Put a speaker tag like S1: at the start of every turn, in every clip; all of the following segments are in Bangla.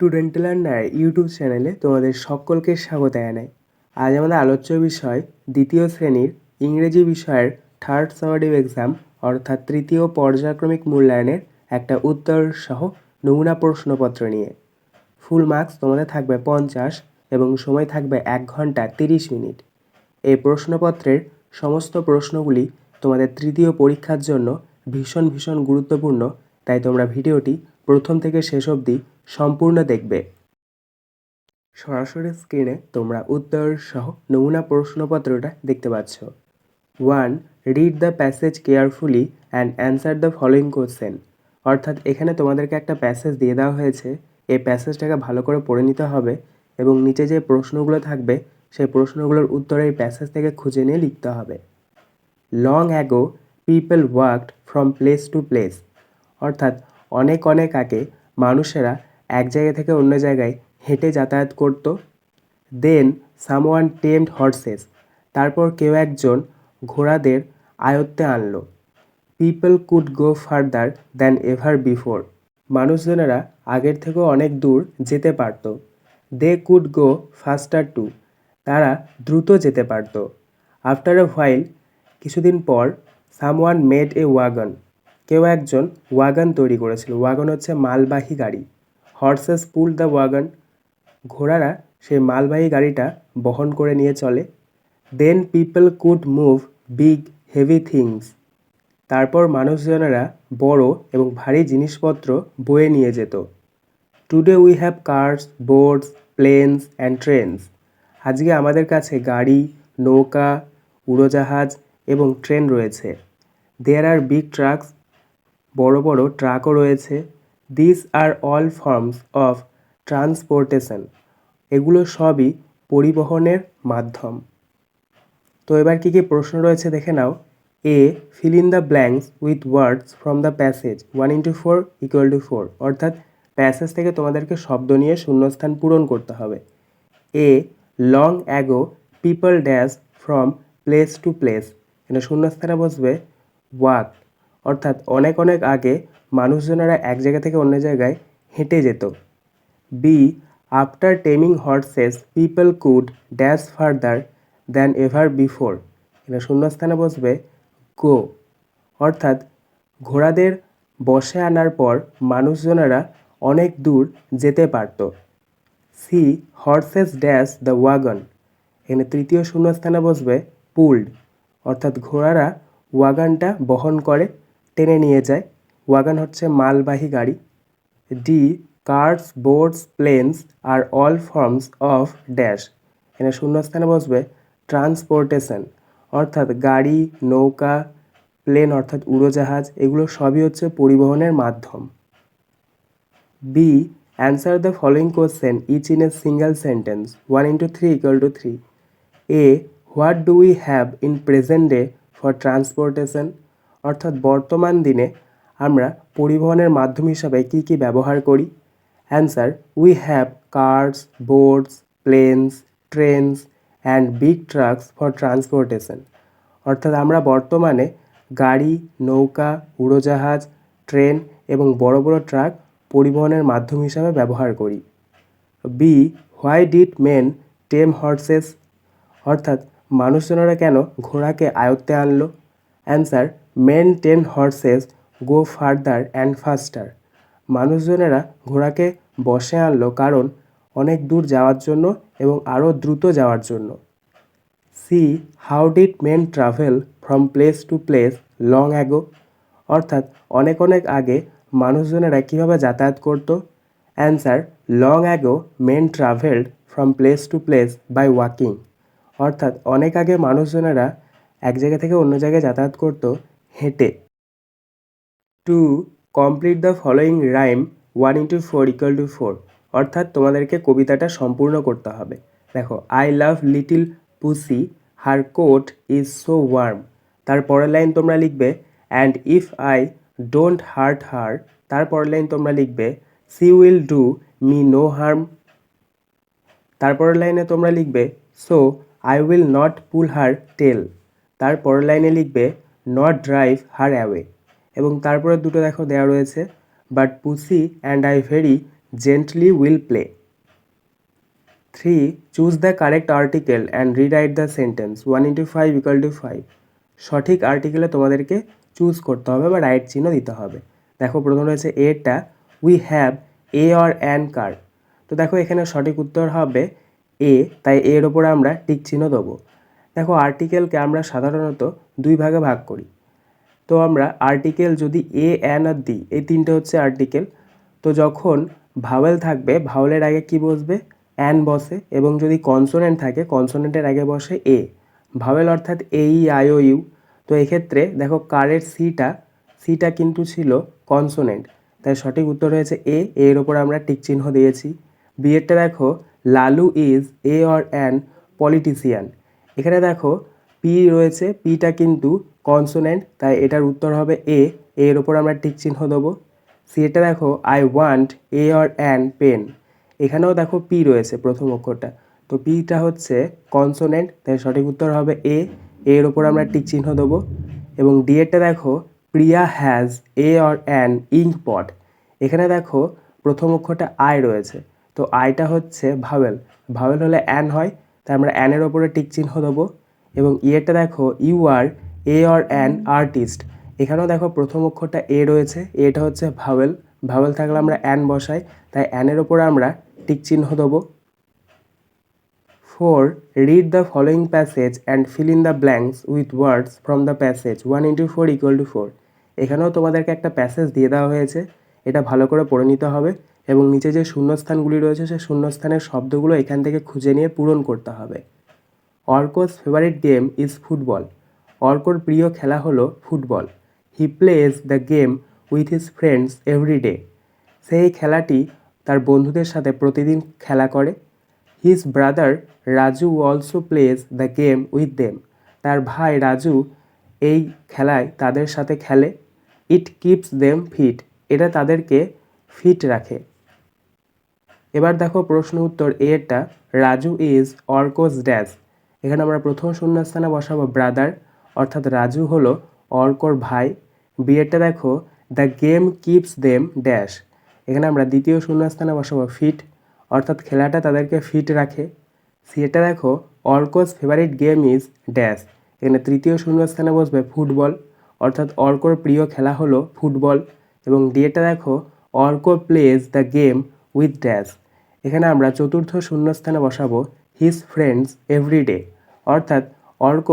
S1: স্টুডেন্ট লার্নার ইউটিউব চ্যানেলে তোমাদের সকলকে স্বাগত জানাই। আজ আমাদের আলোচ্য বিষয়, দ্বিতীয় শ্রেণির ইংরেজি বিষয়ের থার্ড সামারিভ এক্সাম অর্থাৎ তৃতীয় পর্যায়ক্রমিক মূল্যায়নের একটা উত্তর সহ নমুনা প্রশ্নপত্র নিয়ে। ফুল মার্কস তোমাদের থাকবে পঞ্চাশ এবং সময় থাকবে এক ঘণ্টা তিরিশ মিনিট। এই প্রশ্নপত্রের সমস্ত প্রশ্নগুলি তোমাদের তৃতীয় পরীক্ষার জন্য ভীষণ ভীষণ গুরুত্বপূর্ণ তাই তোমরা ভিডিওটি প্রথম থেকে শেষ অবধি সম্পূর্ণ দেখবে। সরাসরি স্ক্রিনে তোমরা উত্তর সহ নমুনা প্রশ্নপত্রটা দেখতে পাচ্ছ। One read the passage carefully and answer the following question অর্থাৎ এখানে তোমাদেরকে একটা প্যাসেজ দিয়ে দেওয়া হয়েছে। এই প্যাসেজটাকে ভালো করে পড়ে নিতে হবে এবং নিচে যে প্রশ্নগুলো থাকবে, সেই প্রশ্নগুলোর উত্তর এই প্যাসেজ থেকে খুঁজে নিয়ে লিখতে হবে। Long ago people worked from place to place অর্থাৎ অনেক অনেক আগে মানুষেরা এক জায়গা থেকে অন্য জায়গায় হেঁটে যাতায়াত করত। দেন সামওয়ান টেমড হর্সেস তারপর কেউ একজন ঘোড়াদের আয়ত্তে আনলো। People could go farther than ever before মানুষজনেরা আগের থেকেও অনেক দূর যেতে পারত। They could go faster too তারা দ্রুত যেতে পারত। আফটার এ হোয়াইল কিছুদিন পর সামওয়ান মেড এ ওয়াগন কেউ একজন ওয়াগন তৈরি করেছিল। ওয়াগন হচ্ছে মালবাহী গাড়ি। হর্সেস পুল দ্য ওয়াগন ঘোড়ারা সেই মালবাহী গাড়িটা বহন করে নিয়ে চলে। Then people could move big heavy things তারপর মানুষজনেরা বড় এবং ভারী জিনিসপত্র বয়ে নিয়ে যেত। Today we have cars boats planes and trains আজকে আমাদের কাছে গাড়ি, নৌকা, উড়োজাহাজ এবং ট্রেন রয়েছে। দেয়ার আর বিগ ট্রাকস বড় বড় ট্রাকও রয়েছে। This are all forms of transportation এগুলো সবই পরিবহনের মাধ্যম। তো এবার কী কী প্রশ্ন রয়েছে দেখে নাও। A fill in the blanks with words from the passage one into four equal to four অর্থাৎ প্যাসেজ থেকে তোমাদেরকে শব্দ নিয়ে শূন্যস্থান পূরণ করতে হবে। A long ago people dash from place to place এটা শূন্যস্থানে বসবে। ওয়াক অর্থাৎ অনেক অনেক আগে মানুষজনেরা এক জায়গা থেকে অন্য জায়গায় হেঁটে যেত। B after taming horses people could dash farther than ever before এটা শূন্যস্থানে বসবে। গো অর্থাৎ ঘোড়াদের বসে আনার পর মানুষজনেরা অনেক দূর যেতে পারত। C horses dash the wagon এখানে তৃতীয় শূন্যস্থানে বসবে। পুল্ড অর্থাৎ ঘোড়ারা ওয়াগানটা বহন করে। টেনে নিয়ে যায়। ওয়াগান হচ্ছে মালবাহী গাড়ি। D cars boats planes are all forms of dash এখানে শূন্যস্থানে বসবে ট্রান্সপোর্টেশন অর্থাৎ গাড়ি, নৌকা প্লেন অর্থাৎ উড়োজাহাজ, এগুলো সবই হচ্ছে পরিবহনের মাধ্যম। B answer the following question each in a single sentence one into three equal to three A what do we have in present day for transportation অর্থাৎ বর্তমান দিনে আমরা পরিবহনের মাধ্যম হিসাবে কী কী ব্যবহার করি? Answer we have cars boats planes trains and big trucks for transportation অর্থাৎ আমরা বর্তমানে গাড়ি, নৌকা, উড়োজাহাজ, ট্রেন এবং বড় বড় ট্রাক পরিবহনের মাধ্যম হিসাবে ব্যবহার করি। B why did men tame horses অর্থাৎ মানুষজনেরা কেন ঘোড়াকে আয়ত্তে আনলো? Answer men ten horses go farther and faster মানুষজনেরা ঘোড়াকে বসে আনলো কারণ অনেক দূর যাওয়ার জন্য এবং আরও দ্রুত যাওয়ার জন্য। C how did men travel from place to place long ago অর্থাৎ অনেক অনেক আগে মানুষজনেরা কীভাবে যাতায়াত করতো। Answer long ago men travelled from place to place by walking অর্থাৎ অনেক আগে মানুষজনেরা এক জায়গা থেকে অন্য জায়গায় যাতায়াত করতো। হেঁটে। Two, complete the following rhyme one into four equal to four. অর্থাৎ তোমাদেরকে কবিতাটা সম্পূর্ণ করতে হবে। দেখো, I love little pussy, her coat is so warm. তার পরের লাইন তোমরা লিখবে, and if I don't hurt her, তার পরের লাইন তোমরা লিখবে, she will do me no harm. তারপরের লাইনে তোমরা লিখবে, so I will not pull her tail. তার পরের লাইনে লিখবে নট ড্রাইভ হার অ্যাওয়ে এবং তারপরে দুটো দেখো দেওয়া রয়েছে but pussy and I very gently will play three choose the correct article and rewrite the sentence one into five equal to five সঠিক আর্টিকেলে তোমাদেরকে চুজ করতে হবে বা রাইট চিহ্ন দিতে হবে। দেখো প্রথম রয়েছে এটা we have a or an car তো দেখো এখানে সঠিক উত্তর হবে এ তাই এর ওপরে আমরা টিক চিহ্ন দেবো। দেখো আর্টিকেলকে আমরা সাধারণত দুই ভাগে ভাগ করি। তো আমরা আর্টিকেল যদি এ অ্যান আর দি এই তিনটে হচ্ছে আর্টিকেল তো যখন ভাওয়েল থাকবে ভাওয়েলের আগে কি বসবে? অ্যান বসে এবং যদি কনসোনেন্ট থাকে কনসোনেন্টের আগে বসে এ ভাওয়েল অর্থাৎ এই ই আই ও ইউ তো এক্ষেত্রে দেখো কারের সিটা সিটা কিন্তু ছিল কনসোনেন্ট তাই সঠিক উত্তর হয়েছে এ এর ওপর আমরা টিক চিহ্ন দিয়েছি। বিয়েরটা দেখো, Lalu is a or an politician এখানে দেখো পি রয়েছে পিটা কিন্তু কনসোনেন্ট তাই এটার উত্তর হবে এ এর ওপর আমরা টিক চিহ্ন দেবো। সি এটা দেখো I want a or an pen এখানেও দেখো পি রয়েছে প্রথম অক্ষরটা। তো পিটা হচ্ছে কনসোনেন্ট তাই সঠিক উত্তর হবে এ এর ওপর আমরা টিক চিহ্ন দেবো। এবং ডি এরটা দেখো Priya has a or an ink pot এখানে দেখো, প্রথম অক্ষরটা আই রয়েছে। তো আইটা হচ্ছে ভাওয়েল ভাওয়েল হলে অ্যান হয় তাই আমরা অ্যানের ওপরে টিক চিহ্ন দেবো এবং ইয়েটা দেখো you are a or an artist এখানেও দেখো প্রথম অক্ষরটা এ রয়েছে এটা হচ্ছে ভাওয়েল ভাওয়েল থাকলে আমরা অ্যান বসাই, তাই অ্যানের ওপরে আমরা টিক চিহ্ন দেবো। Four read the following passage and fill in the blanks with words from the passage one into four equal to four এখানেও তোমাদেরকে একটা প্যাসেজ দিয়ে দেওয়া হয়েছে, এটা ভালো করে পড়ে নিতে হবে। এবং নিচে যে শূন্যস্থানগুলি রয়েছে সেই শূন্যস্থানের শব্দগুলো এখান থেকে খুঁজে নিয়ে পূরণ করতে হবে। Arko's favourite game is football. অর্কোর প্রিয় খেলা হলো football. He plays the game with his friends every day. সেই খেলাটি তার বন্ধুদের সাথে প্রতিদিন খেলা করে। His brother Raju also plays the game with them. তার ভাই রাজু এই খেলায় তাদের সাথে খেলে। It keeps them fit. এটা তাদেরকে ফিট রাখে। এবার দেখো প্রশ্ন উত্তর এরটা রাজু ইজ অর্কোস ড্যাশ এখানে আমরা প্রথম শূন্যস্থানে বসাবো ব্রাদার, অর্থাৎ রাজু হলো অর্কর ভাই। বিয়েরটা দেখো, the game keeps them dash. এখানে আমরা দ্বিতীয় শূন্যস্থানে বসাবো ফিট, অর্থাৎ খেলাটা তাদেরকে ফিট রাখে। সিয়েটা দেখো, Arko's favourite game is dash. এখানে তৃতীয় শূন্যস্থানে বসবে ফুটবল, অর্থাৎ অর্কর প্রিয় খেলা হলো ফুটবল। এবং ডিএটা দেখো, Arko plays the game with dash. এখানে আমরা চতুর্থ শূন্যস্থানে বসাবো হিজ ফ্রেন্ডস এভরিডে অর্থাৎ অর্ক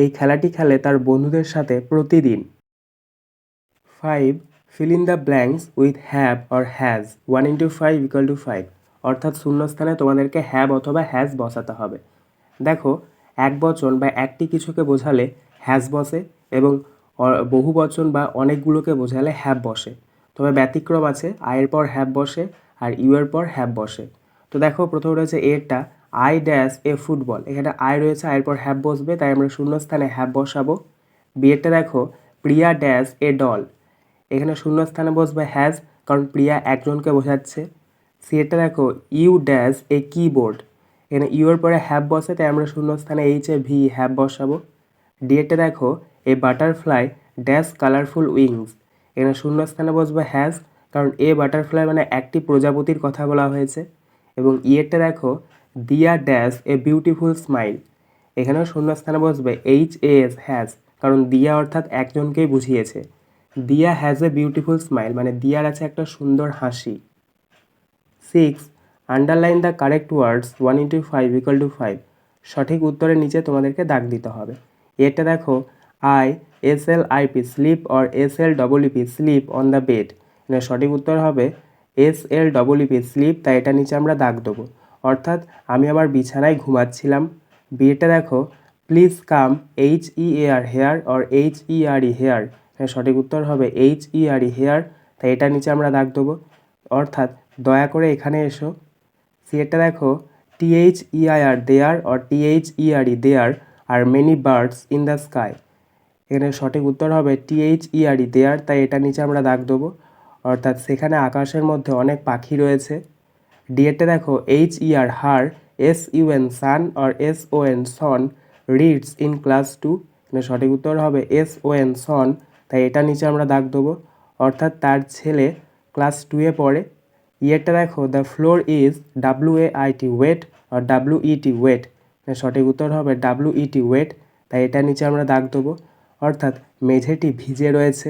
S1: এই খেলাটি খেলে তার বন্ধুদের সাথে প্রতিদিন। Five fill in the blanks with have or has one into five equal to five অর্থাৎ শূন্যস্থানে তোমাদেরকে হ্যাভ অথবা হ্যাজ বসাতে হবে। দেখো, এক বচন বা একটি কিছুকে বোঝালে হ্যাজ বসে এবং বহু বচন বা অনেকগুলোকে বোঝালে হ্যাভ বসে। তবে ব্যতিক্রম আছে, আয়ের পর হ্যাভ বসে আর ইউ এর পর হ্যাভ বসে। তো দেখো, প্রথম রয়েছে এরটা আই ড্যাশ এ ফুটবল এখানে আই রয়েছে আয়ের পর হ্যাভ বসবে, তাই আমরা শূন্যস্থানে হ্যাভ বসাবো। বিয়েরটা দেখো, প্রিয়া ড্যাশ এ ডল এখানে শূন্যস্থানে বসবে হ্যাজ কারণ প্রিয়া একজনকে বোঝাচ্ছে। সিএটা দেখো, ইউ ড্যাশ এ কিবোর্ড এখানে ইউ এর পরে হ্যাভ বসে, তাই আমরা শূন্যস্থানে এইচ এ ভি হ্যাভ বসাবো। ডিএটা দেখো a butterfly dash colourful wings এখানে শূন্যস্থানে বসবে হ্যাজ কারণ এ বাটারফ্লাই মানে একটি প্রজাপতির কথা বলা হয়েছে। এবং ইয়েরটা দেখো দিয়া ড্যাশ এ বিউটিফুল স্মাইল এখানেও শূন্যস্থানে বসবে এইচ এ এস হ্যাজ কারণ দিয়া অর্থাৎ একজনকেই বুঝিয়েছে। দিয়া হ্যাজ এ বিউটিফুল স্মাইল মানে দিয়ার আছে একটা সুন্দর হাসি। Six underline the correct words one into five equal to five সঠিক উত্তরের নিচে তোমাদেরকে দাগ দিতে হবে। এটা দেখো I S L I P slip or S L double E P sleep on the bed মানে সঠিক উত্তর হবে S L double E P sleep তাই এটা নিচে আমরা দাগ দেবো। অর্থাৎ আমি আমার বিছানায় ঘুমাচ্ছিলাম। বিয়েটা দেখো please come H E A R hear or H E R E here সঠিক উত্তর হবে H E R E hair তাই এটা নিচে আমরা দাগ দেবো। অর্থাৎ দয়া করে এখানে এসো। সিএটা দেখো T H E I R their or T H E R E there are many birds in the sky এখানে সঠিক উত্তর হবে টিএইচ ইআরই দেয়ার তাই এটা নিচে আমরা দাগ দেবো। অর্থাৎ সেখানে আকাশের মধ্যে অনেক পাখি রয়েছে। ডিএটা দেখো H E R her S U N sun or S O N son reads in class two সঠিক উত্তর হবে এস ও এন সন তাই এটা নিচে আমরা দাগ দেবো। অর্থাৎ তার ছেলে ক্লাস টুয়ে পড়ে। ইয়েরটা দেখো the floor is W A I T wait or W E T wet সঠিক উত্তর হবে ডাব্লিউ ই টি ওয়েট তাই এটা নিচে আমরা দাগ দেবো। অর্থাৎ মেঝেটি ভিজে রয়েছে।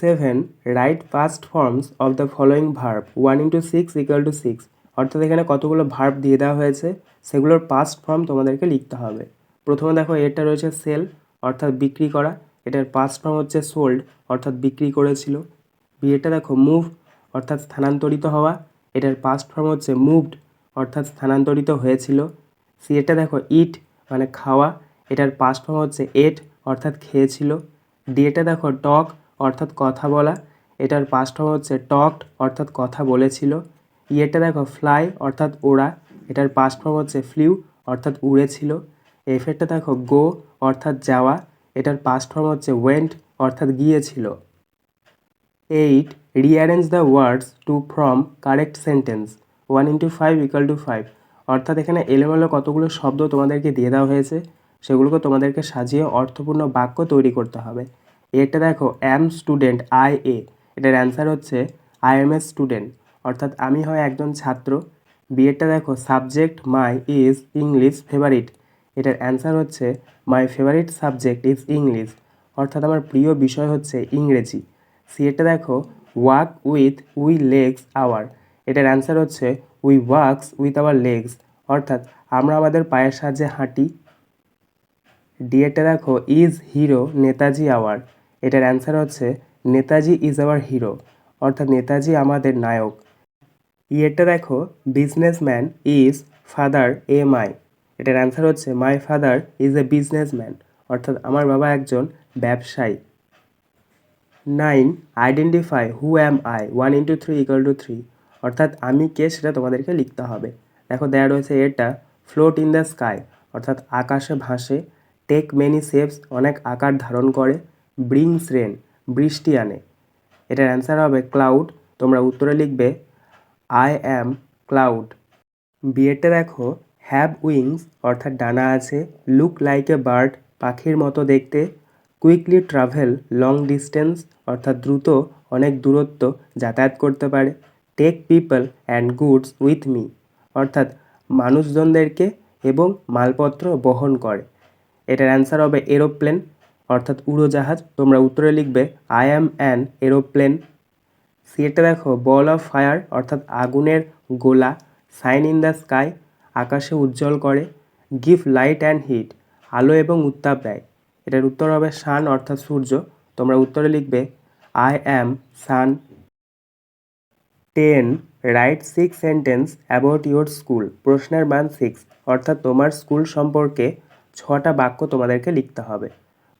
S1: Seven write past forms of the following verb one into six equal to six অর্থাৎ এখানে কতগুলো ভার্ব দিয়ে দেওয়া হয়েছে, সেগুলোর পাস্ট ফর্ম তোমাদেরকে লিখতে হবে। প্রথমে দেখো এটা রয়েছে সেল অর্থাৎ বিক্রি করা। এটার পাস্ট ফর্ম হচ্ছে সোল্ড অর্থাৎ বিক্রি করেছিল। বিয়েটা দেখো মুভ অর্থাৎ স্থানান্তরিত হওয়া। এটার পাস্ট ফর্ম হচ্ছে মুভড অর্থাৎ স্থানান্তরিত হয়েছিল। সি, এটা দেখো ইট মানে খাওয়া। এটার পাস্ট ফর্ম হচ্ছে এট অর্থাৎ খেয়েছিল। ডি, এটা দেখো টক অর্থাৎ কথা বলা। এটার পাস্ট হচ্ছে টকড অর্থাৎ কথা বলেছিল। ইয়েটা দেখো ফ্লাই অর্থাৎ ওড়া। এটার পাস্ট ফর্ম হচ্ছে ফ্লিউ অর্থাৎ উড়েছিল। এফেরটা দেখো গো অর্থাৎ যাওয়া। এটার পাস্ট ফর্ম হচ্ছে ওয়েন্ট অর্থাৎ গিয়েছিল। Eight rearrange the words to from correct sentence one into five equal to five অর্থাৎ এখানে এলোমেলো কতগুলো শব্দ তোমাদেরকে দিয়ে দেওয়া হয়েছে, সেগুলোকে তোমাদেরকে সাজিয়ে অর্থপূর্ণ বাক্য তৈরি করতে হবে। এটা দেখো অ্যাম স্টুডেন্ট আই এ এটার অ্যান্সার হচ্ছে আই এম এ স্টুডেন্ট অর্থাৎ আমি হয় একজন ছাত্র। বিয়েরটা দেখো subject my is English favourite এটার অ্যান্সার হচ্ছে my favourite subject is English অর্থাৎ আমার প্রিয় বিষয় হচ্ছে ইংরেজি। সি এটা দেখো walk with we legs our এটার অ্যান্সার হচ্ছে we works with our legs অর্থাৎ আমরা আমাদের পায়ের সাহায্যে হাঁটি। ডিএটা দেখো ইজ হিরো নেতাজি আওয়ার এটার অ্যান্সার হচ্ছে, নেতাজি ইজ আওয়ার হিরো অর্থাৎ নেতাজি আমাদের নায়ক। ইয়েরটা দেখো businessman is father a my এটার অ্যান্সার হচ্ছে my father is a businessman অর্থাৎ আমার বাবা একজন ব্যবসায়ী। Nine identify who am I one into three equal to three অর্থাৎ আমি কে সেটা তোমাদেরকে লিখতে হবে। দেখো দেয়া রয়েছে এটা ফ্লোট ইন দ্য স্কাই অর্থাৎ আকাশে ভাসে টেক মেনি শেপস অনেক আকার ধারণ করে। ব্রিংস রেন বৃষ্টি আনে। এটার অ্যান্সার হবে ক্লাউড তোমরা উত্তরে লিখবে আই অ্যাম ক্লাউড বিয়েটা দেখো হ্যাভ উইংস অর্থাৎ ডানা আছে লুক লাইক এ বার্ড পাখির মতো দেখতে কুইকলি ট্রাভেল লং ডিস্টেন্স অর্থাৎ দ্রুত, অনেক দূরত্ব যাতায়াত করতে পারে take people and goods with me অর্থাৎ মানুষজনদেরকে এবং মালপত্র বহন করে। এটার অ্যান্সার হবে এরোপ্লেন অর্থাৎ উড়োজাহাজ, তোমরা উত্তরে লিখবে আই অ্যাম অ্যান এরোপ্লেন সিয়েটা দেখো বল অফ ফায়ার অর্থাৎ আগুনের গোলা সাইন ইন দ্য স্কাই আকাশে উজ্জ্বল করে গিভ লাইট অ্যান্ড হিট আলো এবং উত্তাপ দেয়। এটার উত্তর হবে সান অর্থাৎ সূর্য। তোমরা উত্তরে লিখবে I am sun ten write six sentence about your school প্রশ্নের মান সিক্স অর্থাৎ তোমার স্কুল সম্পর্কে ছটা বাক্য তোমাদেরকে লিখতে হবে।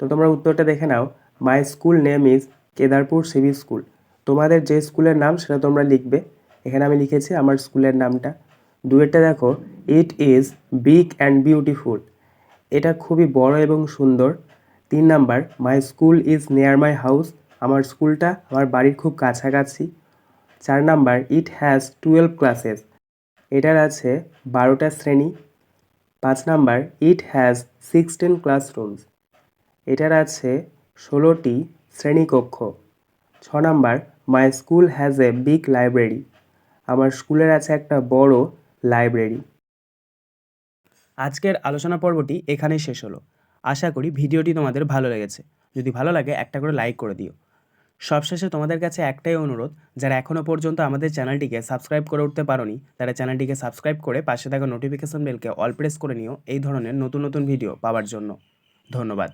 S1: তো তোমরা উত্তরটা দেখে নাও। My school name is Kedarpur CV school তোমাদের যে স্কুলের নাম সেটা তোমরা লিখবে। এখানে আমি লিখেছি আমার স্কুলের নামটা। দুয়েরটা দেখো it is big and beautiful এটা খুবই বড় এবং সুন্দর। তিন number my school is near my house আমার স্কুলটা আমার বাড়ির খুব কাছাকাছি। চার number it has twelve classes এটার আছে বারোটা শ্রেণি। পাঁচ number it has sixteen classrooms এটার আছে ষোলোটি শ্রেণীকক্ষ। ছ number my school has a big library আমার স্কুলের আছে একটা বড় লাইব্রেরি
S2: আজকের আলোচনা পর্বটি এখানেই শেষ হলো। আশা করি ভিডিওটি তোমাদের ভালো লেগেছে। যদি ভালো লাগে, একটা করে লাইক করে দিও। সবশেষে তোমাদের কাছে একটাই অনুরোধ, যারা এখনও পর্যন্ত আমাদের চ্যানেলটিকে সাবস্ক্রাইব করে উঠতে পারোনি, তারা চ্যানেলটিকে সাবস্ক্রাইব করে পাশে থাকা নোটিফিকেশন বেলকে অল প্রেস করে নিও, এই ধরনের নতুন নতুন ভিডিও পাওয়ার জন্য। ধন্যবাদ।